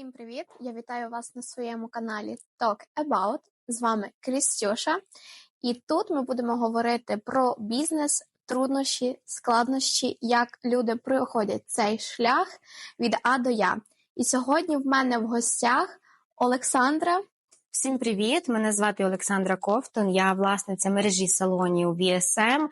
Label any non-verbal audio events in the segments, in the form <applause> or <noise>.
Всім привіт! Я вітаю вас на своєму каналі Talk About. З вами Крістюша. І тут ми будемо говорити про бізнес, труднощі, складнощі, як люди проходять цей шлях від А до Я. І сьогодні в мене в гостях Олександра. Всім привіт! Мене звати Олександра Ковтон. Я власниця мережі салонів VSM.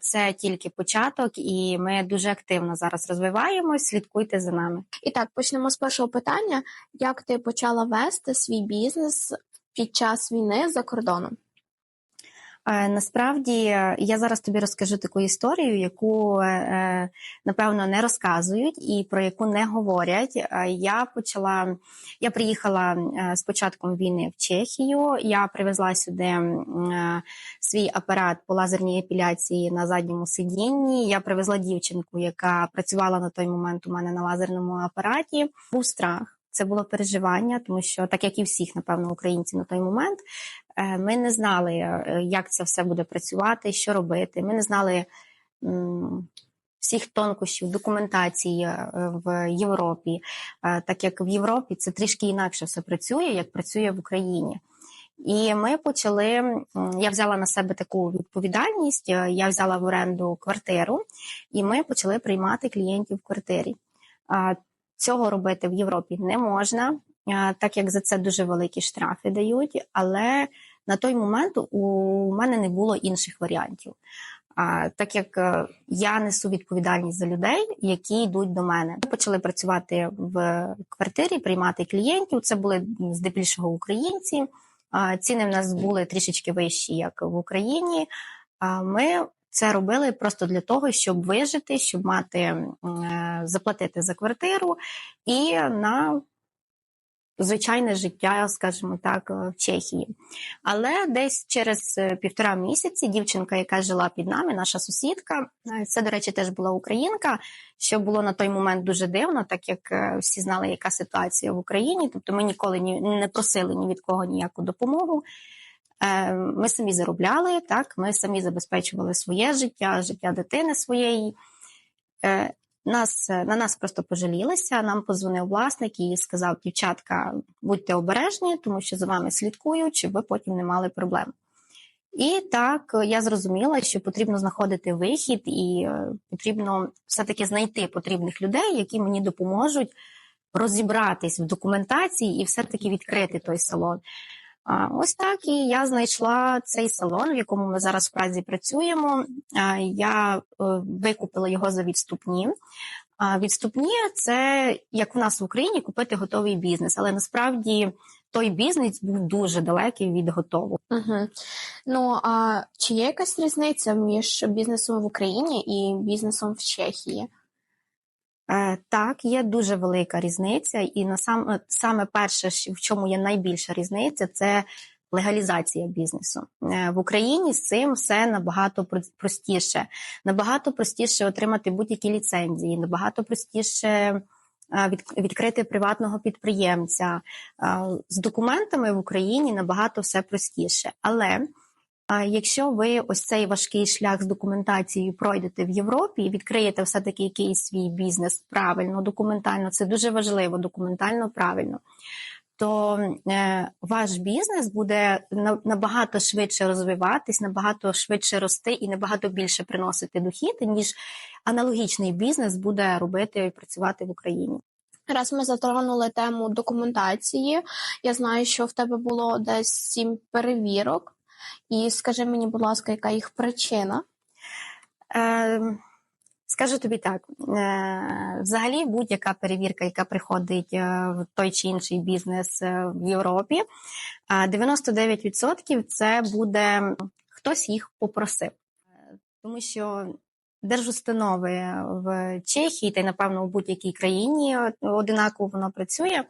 Це тільки початок, і ми дуже активно зараз розвиваємось. Слідкуйте за нами. І так, почнемо з першого питання: як ти почала вести свій бізнес під час війни за кордоном? Е, Насправді я зараз тобі розкажу таку історію, яку е, напевно не розказують і про яку не говорять. Е, Я почала, я приїхала е, з початком війни в Чехію. Я привезла сюди е, свій апарат по лазерній епіляції на задньому сидінні. Я привезла дівчинку, яка працювала на той момент у мене на лазерному апараті. Був страх. Це було переживання, тому що, так як і всіх, напевно, українців на той момент, е, ми не знали, е, як це все буде працювати, що робити. Ми не знали всіх тонкощів документації е, в Європі, Е, так як в Європі це трішки інакше все працює, як працює в Україні. І ми почали. Я взяла на себе таку відповідальність. е, Я взяла в оренду квартиру, і ми почали приймати клієнтів в квартирі. Цього робити в Європі не можна, так як за це дуже великі штрафи дають. Але на той момент у мене не було інших варіантів. А, Так як е, я несу відповідальність за людей, які йдуть до мене. Ми почали працювати в квартирі, приймати клієнтів. Це були здебільшого українці. А, Ціни в нас були трішечки вищі, як в Україні. А Ми це робили просто для того, щоб вижити, щоб мати е, заплатити за квартиру і на звичайне життя, скажімо так, е, в Чехії. Але десь через е, півтора місяці дівчинка, яка жила під нами, наша сусідка, е, це, до речі, теж була українка, що було на той момент дуже дивно, так як всі знали, яка ситуація в Україні. Тобто ми ніколи ні, не просили ні від кого ніяку допомогу. Ми самі заробляли, так, ми самі забезпечували своє життя, життя дитини своєї. Е, Нас, на нас просто пожалілися. Нам позвонив власник і сказав: дівчатка, будьте обережні, тому що за вами слідкують, щоб ви потім не мали проблем. І так я зрозуміла, що потрібно знаходити вихід, і е, потрібно все-таки знайти потрібних людей, які мені допоможуть розібратись в документації і все-таки відкрити той салон. Ось так і я знайшла цей салон, в якому ми зараз в Празі працюємо. Я е, викупила його за відступні. А відступні це як в нас в Україні купити готовий бізнес, але насправді той бізнес був дуже далекий від готового. Угу. Ну а чи є якась різниця між бізнесом в Україні і бізнесом в Чехії? Е, Так, є дуже велика різниця, і насам е, саме перше, в чому є найбільша різниця, це легалізація бізнесу Е, в Україні. З цим все набагато про- простіше. Набагато простіше отримати будь-які ліцензії, набагато простіше відкрити приватного підприємця. З документами в Україні набагато все простіше, але якщо ви ось цей важкий шлях з документацією пройдете в Європі і відкриєте все-таки якийсь свій бізнес правильно, документально, це дуже важливо, документально правильно, то е, ваш бізнес буде на- набагато швидше розвиватись, набагато швидше рости і набагато більше приносити дохід, ніж аналогічний бізнес буде робити і працювати в Україні. Раз ми затронули тему документації, я знаю, що в тебе було десь сім перевірок. І скажи мені, будь ласка, яка їх причина? Е, Скажу тобі так: е, взагалі, будь-яка перевірка, яка приходить е, в той чи інший бізнес е, в Європі, 99% це буде хтось їх попросив. Е, Тому що держустанови в Чехії та й, напевно, у будь-якій країні е, одинаково воно працює.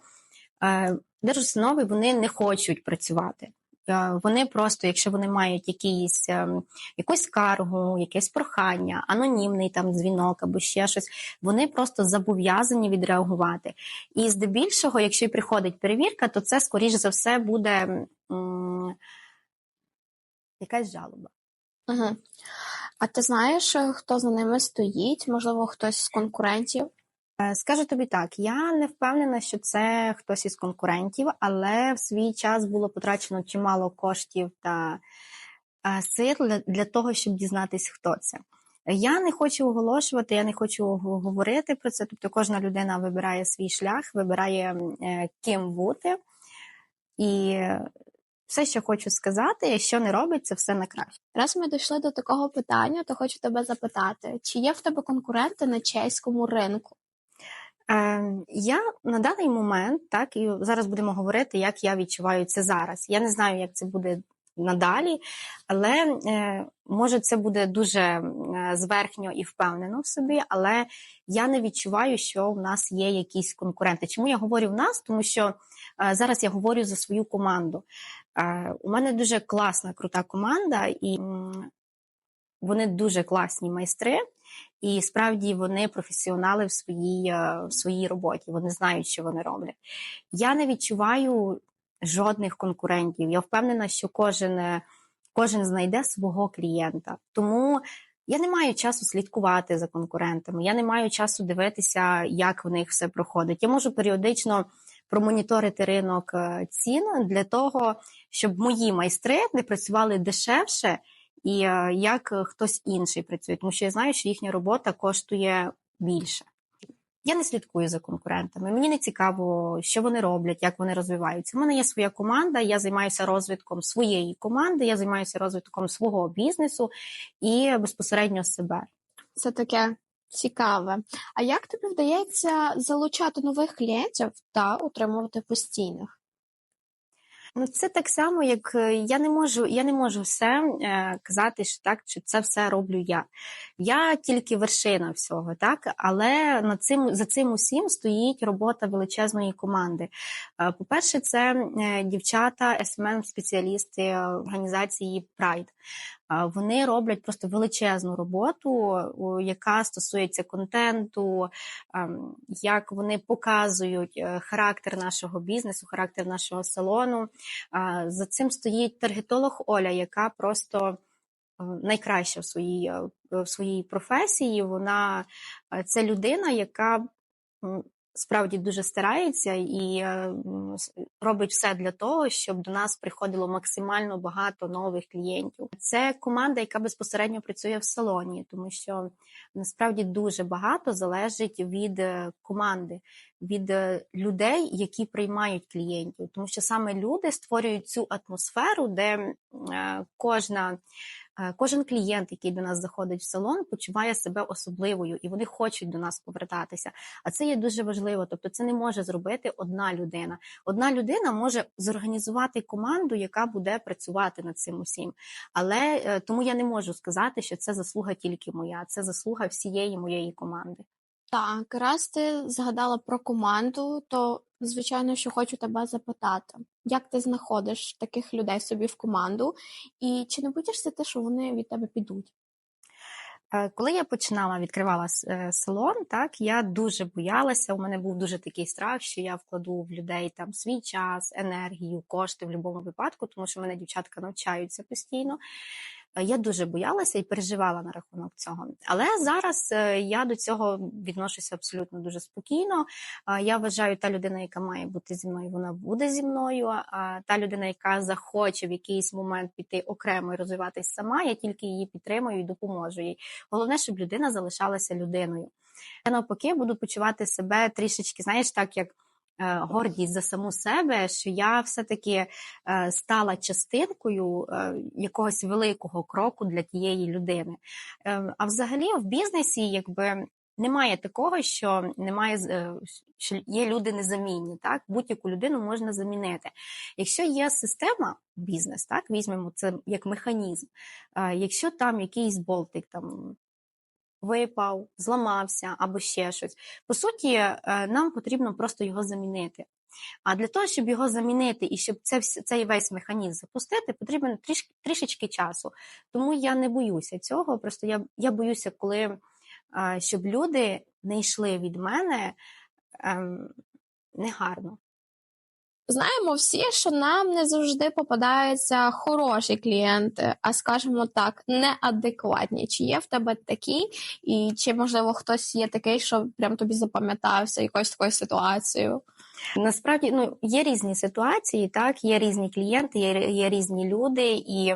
е, Держустанови вони не хочуть працювати. Е, Вони просто, якщо вони мають якісь ем, якусь скаргу, якесь прохання, анонімний там дзвінок або ще щось, вони просто зобов'язані відреагувати. І здебільшого, якщо й приходить перевірка, то це скоріш за все буде м, якась жалоба. Угу. А ти знаєш, хто за ними стоїть? Можливо, хтось з конкурентів? Е, Скажу тобі так, я не впевнена, що це хтось із конкурентів, але в свій час було потрачено чимало коштів та е, сил для, того, щоб дізнатися, хто це. Я не хочу оголошувати, я не хочу говорити про це. Тобто кожна людина вибирає свій шлях, вибирає е, ким бути. І все, що хочу сказати, що не робить, це все на краще. Раз ми дійшли до такого питання, то хочу тебе запитати, чи є в тебе конкуренти на чеському ринку? Е, я на даний момент, так і зараз будемо говорити, як я відчуваю це зараз. Я не знаю, як це буде надалі, але е, може це буде дуже е, зверхньо і впевнено в собі, але я не відчуваю, що в нас є якісь конкуренти. Чому я говорю в нас? Тому що е, зараз я говорю за свою команду. У мене дуже класна, крута команда, і вони дуже класні майстри. І справді вони професіонали в своїй, е, в своїй роботі. Вони знають, що вони роблять. Я не відчуваю жодних конкурентів. Я впевнена, що кожен, е, кожен знайде свого клієнта. Тому я не маю часу слідкувати за конкурентами. Я не маю часу дивитися, як в них все проходить. Я можу періодично промоніторити ринок е, цін для того, щоб мої майстри не працювали дешевше і е, як е, хтось інший працює, тому що я знаю, що їхня робота коштує більше. Я не слідкую за конкурентами. Мені не цікаво, що вони роблять, як вони розвиваються. У мене є своя команда, я займаюся розвитком своєї команди, я займаюся розвитком свого бізнесу і безпосередньо себе. Це таке цікаве. А як тобі вдається залучати нових клієнтів та утримувати постійних? Ну, це так само, як е, я не можу, я не можу все е, казати, що так, що це все роблю я. Я тільки вершина всього, так, але над цим за цим усім стоїть робота величезної команди. Е, По-перше, це дівчата, smm спеціалісти е, організації Pride. Вони роблять просто величезну роботу, яка стосується контенту, ем, як вони показують е, характер нашого бізнесу, характер нашого салону. За цим стоїть таргетолог Оля, яка просто е, найкраща в своїй, е, в своїй професії. Вона це людина, яка справді дуже старається і е, робить все для того, щоб до нас приходило максимально багато нових клієнтів. Це команда, яка безпосередньо працює в салоні, тому що насправді дуже багато залежить від е, команди, від е, людей, які приймають клієнтів, тому що саме люди створюють цю атмосферу, де кожна. Кожен клієнт, який до нас заходить в салон, почуває себе особливою, і вони хочуть до нас повертатися. А це є дуже важливо. Тобто, це не може зробити одна людина. Одна людина може зорганізувати команду, яка буде працювати над цим усім. Але е, тому я не можу сказати, що це заслуга тільки моя, це заслуга всієї моєї команди. Так, раз ти згадала про команду, то звичайно, що хочу тебе запитати, як ти знаходиш таких людей собі в команду, і чи не боїшся ти, що вони від тебе підуть? Е, Коли я починала відкривала е, салон, так я дуже боялася. У мене був дуже такий страх, що я вкладу в людей там свій час, енергію, кошти в будь-якому випадку, тому що мене дівчатка навчаються постійно. Е, Я дуже боялася і переживала на рахунок цього. Але зараз е, я до цього відношуся абсолютно дуже спокійно. Е, Я вважаю, та людина, яка має бути зі мною, вона буде зі мною. А та людина, яка захоче в якийсь момент піти окремо і розвиватись сама, я тільки її підтримую і допоможу їй. Головне, щоб людина залишалася людиною. Я навпаки буду почувати себе трішечки, знаєш, так як. Е, Гордість за саму себе, що я все-таки е, стала частинкою е, якогось великого кроку для тієї людини. А взагалі в бізнесі, якби немає такого, що немає що є люди незамінні. Так, будь-яку людину можна замінити. Якщо є система бізнес, так візьмемо це як механізм. Якщо там якийсь болтик там випав, зламався або ще щось. По суті, е, нам потрібно просто його замінити. А для того, щоб його замінити і щоб це, цей весь механізм запустити, потрібен тріш, трішечки часу. Тому я не боюся цього. Просто я, я боюся, коли е, щоб люди не йшли від мене ем, негарно. Знаємо всі, що нам не завжди попадаються хороші клієнти, а скажімо так, неадекватні. Чи є в тебе такі, і чи можливо хтось є такий, що прям тобі запам'ятався якоюсь такою ситуацією? Насправді ну є різні ситуації, так є різні клієнти, є, є різні люди, і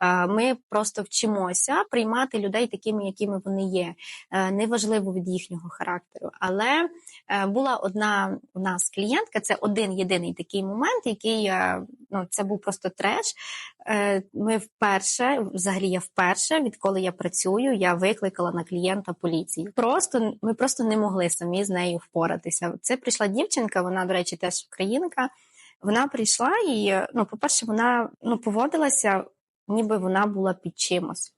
е, ми просто вчимося приймати людей такими, якими вони є. Е, неважливо від їхнього характеру. Але була одна у нас клієнтка, це один єдиний такий момент, який е, ну це був просто треш. Е, Ми вперше, взагалі, я вперше, відколи я працюю, я викликала на клієнта поліцію. Просто ми просто не могли самі з нею впоратися. Це прийшла дівчинка, вона, до речі, теж українка. Вона прийшла і, ну, по-перше, вона ну, поводилася, ніби вона була під чимось.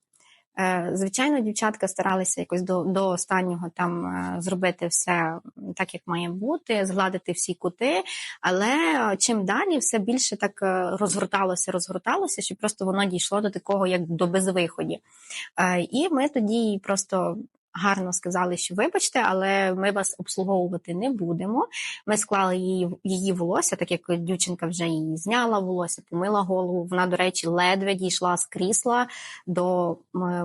Е, Звичайно, дівчатка старалися якось до до останнього там е, зробити все так, як має бути, згладити всі кути. Але чим далі все більше так е, розгорталося, розгорталося, що просто воно дійшло до такого, як до безвиході. Е, І ми тоді просто. Гарно сказали, що вибачте, але ми вас обслуговувати не будемо. Ми склали її її волосся, так як дівчинка вже її зняла волосся, помила голову. Вона, до речі, ледве дійшла з крісла до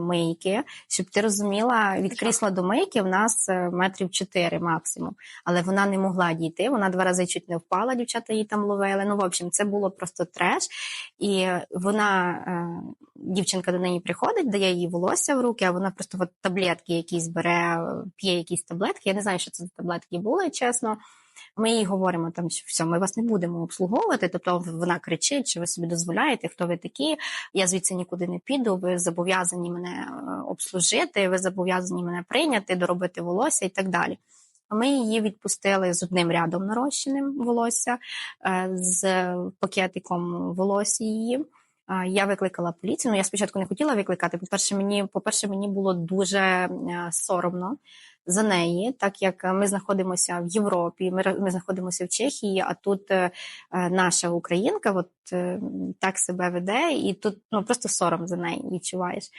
мийки. Щоб ти розуміла, від крісла до мийки в нас е, метрів чотири максимум. Але вона не могла дійти. Вона два рази чуть не впала, дівчата її там ловили. Ну, в общем, це було просто треш. І вона, е, дівчинка до неї приходить, дає їй волосся в руки, а вона просто от таблетки якісь бере, п'є якісь таблетки. Я не знаю, що це за таблетки були, чесно. Ми їй говоримо, там, що все, ми вас не будемо обслуговувати. Тобто вона кричить, що ви собі дозволяєте, хто ви такі. Я звідси нікуди не піду. Ви зобов'язані мене обслужити, ви зобов'язані мене прийняти, доробити волосся і так далі. Ми її відпустили з одним рядом нарощеним волосся, з пакетиком волосся її. Я викликала поліцію. Ну, я спочатку не хотіла викликати. По-перше, мені по-перше, мені було дуже соромно за неї, так як ми знаходимося в Європі, ми ми знаходимося в Чехії, а тут е, наша українка от е, так себе веде, і тут ну просто сором за неї відчуваєш.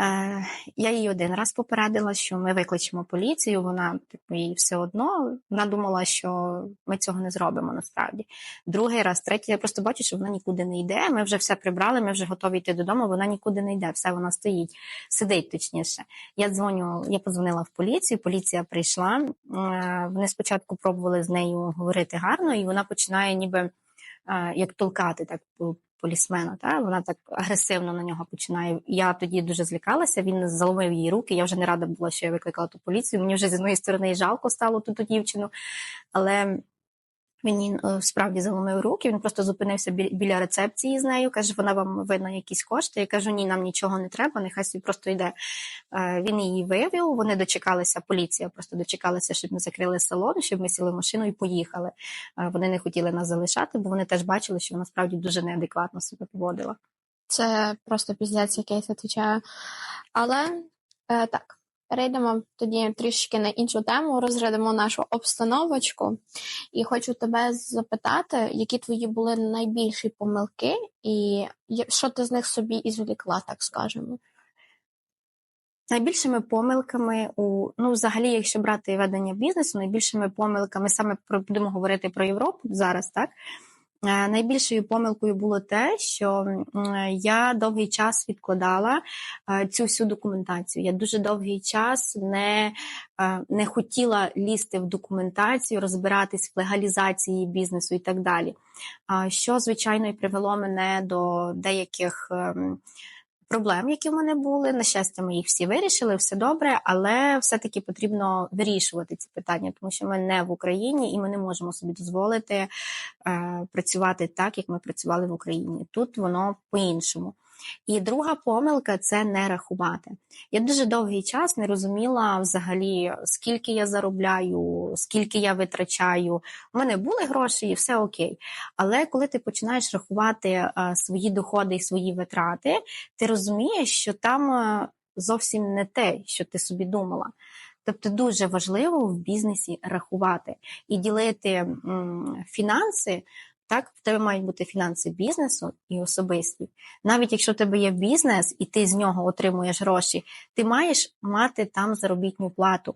Е, Я їй один раз попередила, що ми викличемо поліцію. Вона типу, їй все одно вона думала, що ми цього не зробимо насправді. Другий раз, третій, я просто бачу, що вона нікуди не йде. Ми вже все прибрали, ми вже готові йти додому. Вона нікуди не йде. Все вона стоїть, сидить точніше. Я дзвоню, я позвонила в поліцію. Поліція прийшла. Е, вони спочатку пробували з нею говорити гарно, і вона починає, ніби е, як толкати так полісмена. Та вона так агресивно на нього починає. Я тоді дуже злякалася. Він заломив її руки. Я вже не рада була, що я викликала ту поліцію. Мені вже з одної сторони жалко стало ту, ту дівчину, але він е, справді заломив руки, він просто зупинився біля рецепції з нею. Каже, вона вам винна якісь кошти. Я кажу, ні, нам нічого не треба, нехай собі просто йде. Е, він її вивів. Вони дочекалися, поліція просто дочекалася, щоб ми закрили салон, щоб ми сіли в машину і поїхали. Е, вони не хотіли нас залишати, бо вони теж бачили, що вона справді дуже неадекватно себе поводила. Це просто піздець, якийсь відповідаю. Але е, так. Перейдемо тоді трішки на іншу тему, розглянемо нашу обстановочку. І хочу тебе запитати, які твої були найбільші помилки, і що ти з них собі ізвлікла, так скажемо. Найбільшими помилками у ну, взагалі, якщо брати ведення бізнесу, найбільшими помилками саме про будемо говорити про Європу зараз, так найбільшою помилкою було те, що я довгий час відкладала е, цю всю документацію. Я дуже довгий час не е, не хотіла лізти в документацію, розбиратись в легалізації бізнесу і так далі. Що, звичайно, і привело мене до деяких ем, проблем, які в мене були. На щастя, ми їх всі вирішили, все добре, але все-таки потрібно вирішувати ці питання, тому що ми не в Україні і ми не можемо собі дозволити е, працювати так, як ми працювали в Україні. Тут воно по-іншому. І друга помилка це не рахувати. Я дуже довгий час не розуміла взагалі, скільки я заробляю, скільки я витрачаю. У мене були гроші і все окей. Але коли ти починаєш рахувати свої доходи і свої витрати, ти розумієш, що там зовсім не те, що ти собі думала. Тобто дуже важливо в бізнесі рахувати і ділити фінанси так, в тебе мають бути фінанси бізнесу і особисті. Навіть якщо в тебе є бізнес і ти з нього отримуєш гроші, ти маєш мати там заробітну плату.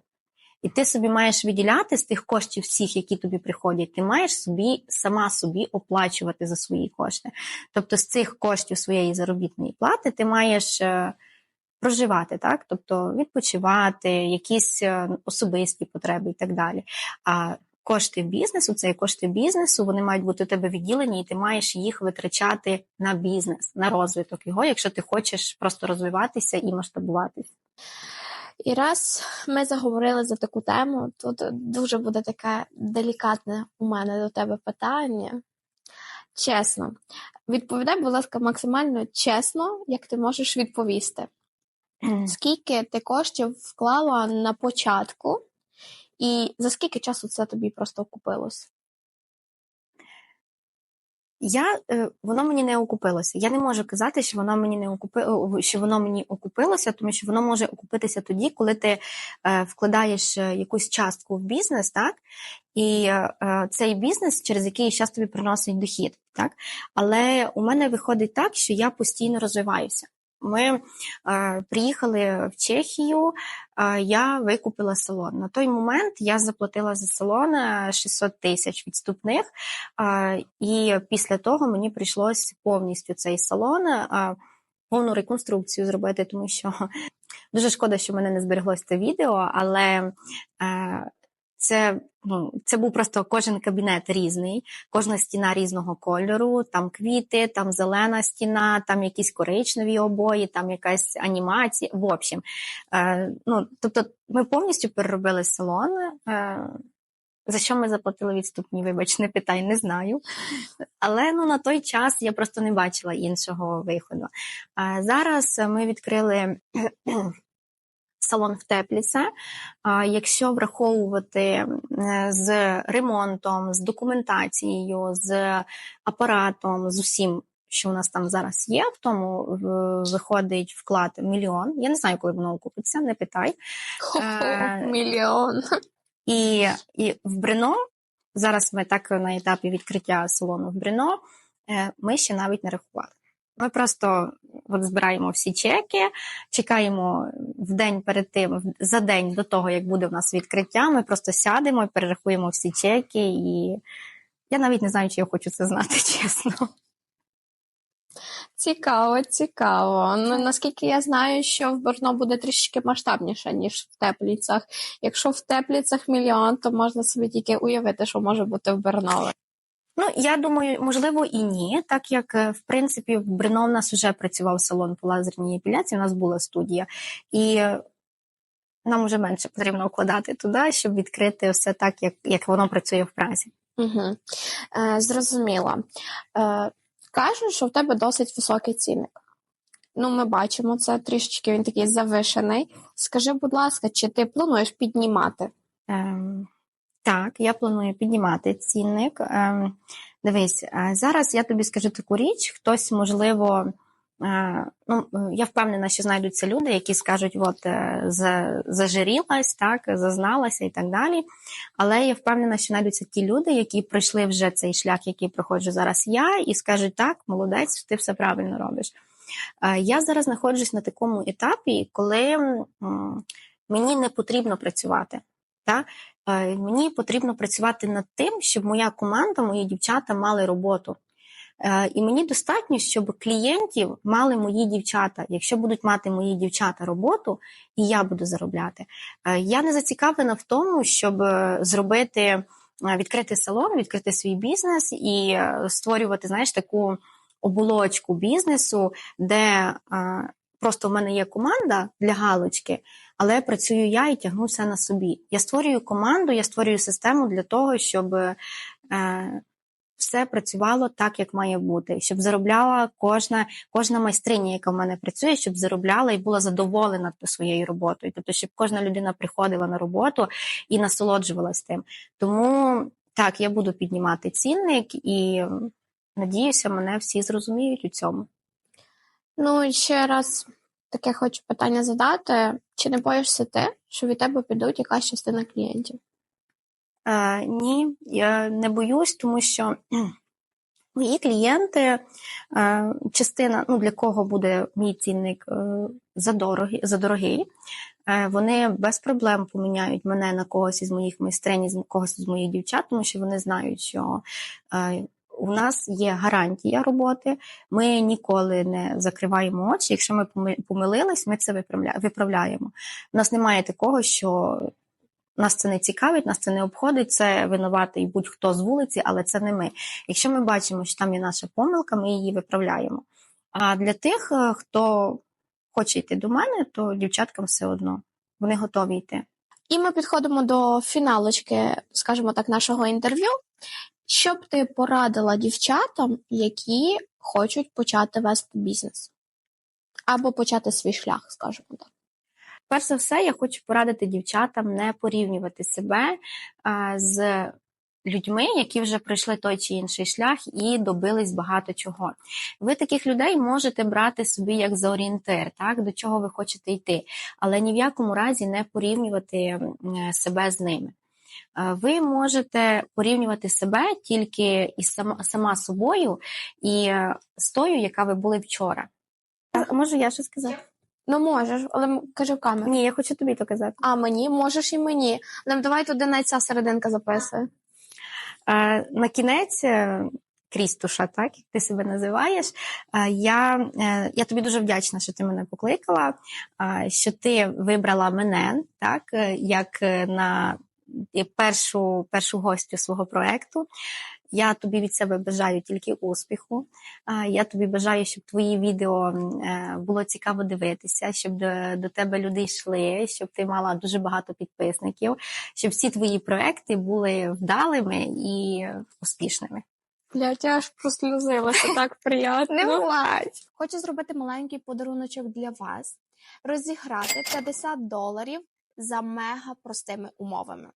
І ти собі маєш виділяти з тих коштів всіх, які тобі приходять, ти маєш собі сама собі оплачувати за свої кошти. Тобто з цих коштів своєї заробітної плати ти маєш е, проживати, так? Тобто відпочивати, якісь е, особисті потреби і так далі. А кошти бізнесу, це є кошти бізнесу, вони мають бути у тебе відділені, і ти маєш їх витрачати на бізнес, на розвиток його, якщо ти хочеш просто розвиватися і масштабуватися. І раз ми заговорили за таку тему, тут дуже буде таке делікатне у мене до тебе питання. Чесно, відповідай, будь ласка, максимально чесно, як ти можеш відповісти. Скільки ти коштів вклала на початку, і за скільки часу це тобі просто окупилось? Я е, воно мені не окупилося. Я не можу казати, що воно мені не окупи, що воно мені окупилося, тому що воно може окупитися тоді, коли ти е, вкладаєш е, якусь частку в бізнес, так і е, цей бізнес через який час тобі приносить дохід, так але у мене виходить так, що я постійно розвиваюся. Ми е, приїхали в Чехію, е, я викупила салон. На той момент я заплатила за салон 600 тисяч відступних, е, і після того мені прийшлось повністю цей салон, е, повну реконструкцію зробити, тому що <laughs> дуже шкода, що в мене не збереглось це відео, але е, це ну, це був просто кожен кабінет різний, кожна стіна різного кольору, там квіти, там зелена стіна, там якісь коричневі обої, там якась анімація. В общем, е, ну, тобто ми повністю переробили салон. Е, за що ми заплатили відступні, вибач, не питай, не знаю. Але ну, на той час я просто не бачила іншого виходу. А зараз ми відкрили салон в Тепліце. Якщо враховувати з ремонтом, з документацією, з апаратом, з усім. Що у нас там зараз є, в тому виходить вклад мільйон. Я не знаю, коли воно окупиться, не питай. Е, мільйон. І і в Брно, зараз ми так на етапі відкриття салону в Брно, е, ми ще навіть не рахували. Ми просто от збираємо всі чеки, чекаємо в день перед тим, за день до того, як буде в нас відкриття. Ми просто сядемо і перерахуємо всі чеки, і я навіть не знаю, чи я хочу це знати, <laughs> чесно. Цікаво, цікаво. Ну наскільки я знаю, що в Борно буде трішки масштабніше, ніж в тепліцях. Якщо в тепліцях мільйон, то можна собі тільки уявити, що може бути в Бернове. Ну, я думаю, можливо, і ні, так як е, в принципі в Брно в нас вже працював салон по лазерній епіляції, у нас була студія, і нам вже менше потрібно вкладати туди, щоб відкрити все так, як як воно працює в Празі. Угу. Е, Зрозуміло. Е, Кажуть, що в тебе досить високий цінник. Ну, ми бачимо це трішечки він такий завишений. Скажи, будь ласка, чи ти плануєш піднімати? Ем, так, я планую піднімати цінник. Ем, дивись, е, зараз я тобі скажу таку річ, хтось, можливо, е, ну, я впевнена, що знайдуться люди, які скажуть, от е, зажирілась, так, зазналася і так далі. Але я впевнена, що знайдуться ті люди, які пройшли вже цей шлях, який проходжу зараз я, і скажуть, так, молодець, ти все правильно робиш. Я зараз знаходжусь на такому етапі, коли мені не потрібно працювати. Так? Е, мені потрібно працювати над тим, щоб моя команда, мої дівчата мали роботу. Е, і мені достатньо, щоб клієнтів мали мої дівчата. Якщо будуть мати мої дівчата роботу, і я буду заробляти. Е, я не зацікавлена в тому, щоб зробити, відкрити салон, відкрити свій бізнес і створювати, знаєш, таку оболочку бізнесу, де просто в мене є команда для галочки, але працюю я і тягну все на собі. Я створюю команду, я створюю систему для того, щоб е, все працювало так, як має бути, щоб заробляла кожна кожна майстриня, яка в мене працює, щоб заробляла і була задоволена своєю роботою. Тобто, щоб кожна людина приходила на роботу і насолоджувалась тим. Тому так, я буду піднімати цінник і надіюся, мене всі зрозуміють у цьому. Ну і ще раз таке хочу питання задати: чи не боїшся ти, що від тебе підуть якась частина клієнтів? Е, Ні, я не боюсь, тому що <clears throat> мої клієнти, частина, ну для кого буде мій цінник е, задорогий, задорогий Е, Вони без проблем поміняють мене на когось із моїх майстринь, з когось із моїх дівчат, тому що вони знають, що е, у нас є гарантія роботи. Ми ніколи не закриваємо очі. Якщо ми помилились, ми це виправляємо. У нас немає такого, що нас це не цікавить, нас це не обходить, це винуватий будь-хто з вулиці, але це не ми. Якщо ми бачимо, що там є наша помилка, ми її виправляємо. А для тих, е, хто хоче йти до мене, то дівчаткам все одно. Вони готові йти. І ми підходимо до фіналочки, скажімо так, нашого інтерв'ю. Що б ти порадила дівчатам, які хочуть почати вести бізнес? Або почати свій шлях, скажімо так. Перш за все, я хочу порадити дівчатам не порівнювати себе а, з людьми, які вже пройшли той чи інший шлях і добились багато чого. Ви таких людей можете брати собі як за орієнтир, так до чого ви хочете йти, але ні в якому разі не порівнювати себе з ними. Е, Ви можете порівнювати себе тільки із сама, сама собою і е, з тою, яка ви були вчора. А можу я що сказати? Ну можеш, але кажи в камеру. Ні, я хочу тобі то казати. А мені можеш і мені. Але давай туди навіть ця серединка записує. Е, На кінець, е, Крістуша, так як ти себе називаєш, я, я тобі дуже вдячна, що ти мене покликала, що ти вибрала мене так, як на першу, першу гостю свого проекту. Я тобі від себе бажаю тільки успіху. Я тобі бажаю, щоб твої відео е, було цікаво дивитися, щоб до, до тебе люди йшли, щоб ти мала дуже багато підписників, щоб всі твої проекти були вдалими і успішними. Блять, я аж прослюзилася, так <laughs> приємно. Не плач! Хочу зробити маленький подаруночок для вас, розіграти 50 доларів за мега простими умовами.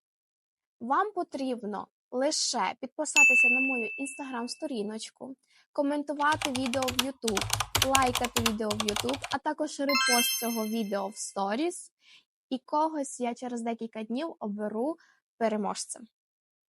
Вам потрібно лише підписатися на мою інстаграм-сторіночку, коментувати відео в Ютуб, лайкати відео в Ютуб, а також репост цього відео в сторіс. І когось я через декілька днів оберу переможцем.